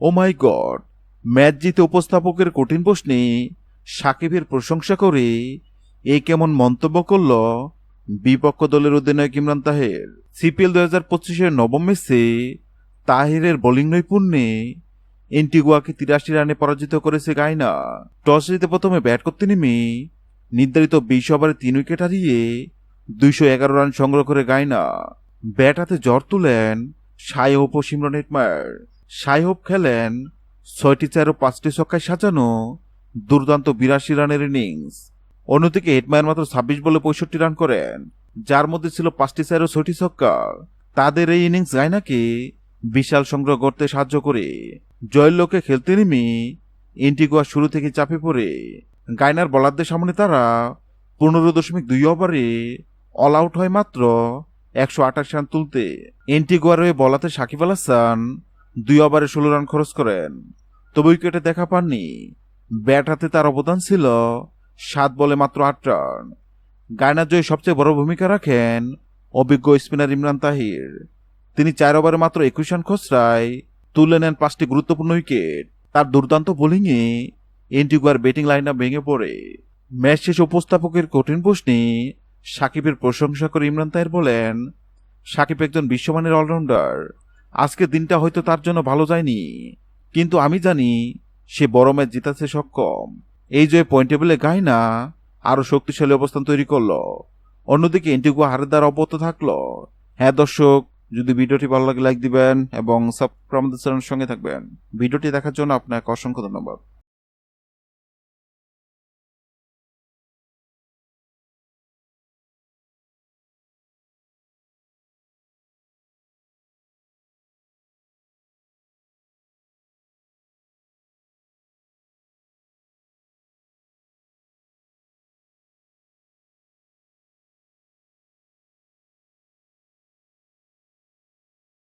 ও মাই god match জিতে উপস্থাপকের কঠিন প্রশ্নে সাকিবের প্রশংসা করে এ কেমন মন্তব্য করল বিপক্ষ দলের অধিনায়ক ইমরান তাহের। সিপিএল দু হাজার পঁচিশের নবম ম্যাচে তাহিরের বোলিং নৈপুণ্যে এন্টিগুয়াকে তিরাশি রানে পরাজিত করেছে গায়না। টস জিতে প্রথমে ব্যাট করতে নেমে নির্ধারিত বিশ ওভারে তিন উইকেট হারিয়ে দুইশো এগারো রান সংগ্রহ করে গায়না। ব্যাট হাতে জ্বর তুলেন সায় ও সিমরন হেটমার। সাই হোপ খেলেন ছয়টি চার ও পাঁচটি ছক্কায় সাজানো দুর্দান্ত বিরাশি রানের ইনিংস। অন্যদিকে হেটমায়ার মাত্র ছাব্বিশ বলে পঁয়ষট্টি রান করেন, যার মধ্যে ছিল পাঁচটি চার ও ছয়টি ছক্কা। তাদের এই ইনিংস গায়নাকে বিশাল সংগ্রহ করতে সাহায্য করে। জয়ের লোকে খেলতে নেমে ইন্টিগুয়া শুরু থেকে চাপে পড়ে। গায়নার বলারদের সামনে তারা পনেরো দশমিক দুই ওভারে অল আউট হয় মাত্র একশো আঠাশ রান তুলতে। এন্টিগুয়ার হয়ে বলাতে সাকিব আল হাসান দুই ওভারে ষোলো রান খরচ করেন। তবে উইকেটে দেখা পাননি। ব্যাট হাতে তার অবদান ছিল সাত বলে মাত্র আট রান। গায়নার জয়ে সবচেয়ে বড় ভূমিকা রাখেন অভিজ্ঞ স্পিনার ইমরান তাহির। তিনি চার ওভারে মাত্র একুশ রান খসড়ায় তুলে নেন পাঁচটি গুরুত্বপূর্ণ উইকেট। তার দুর্দান্ত বোলিংয়ে এন্টিগুয়ার ব্যাটিং লাইনআপ ভেঙে পড়ে। ম্যাচ শেষে উপস্থাপকের কঠিন প্রশ্নে সাকিবের প্রশংসা করে ইমরান তাহের বলেন, সাকিব একজন বিশ্বমানের অলরাউন্ডার। আজকের দিনটা হয়তো তার জন্য ভালো যায়নি। কিন্তু আমি জানি সে বড় ম্যাচ জিতাতে সক্ষম। এই জয়ে পয়েন্ট টেবিলে গায়না আরও শক্তিশালী অবস্থান তৈরি করল। অন্যদিকে এন্টিগুয়া হারের দ্বারা অব্যত থাকল। হ্যাঁ দর্শক, যদি ভিডিওটি ভালো লাগে লাইক দিবেন এবং সাবস্ক্রাইব আমাদের চ্যানেলের সঙ্গে থাকবেন। ভিডিওটি দেখার জন্য আপনাকে অসংখ্য ধন্যবাদ।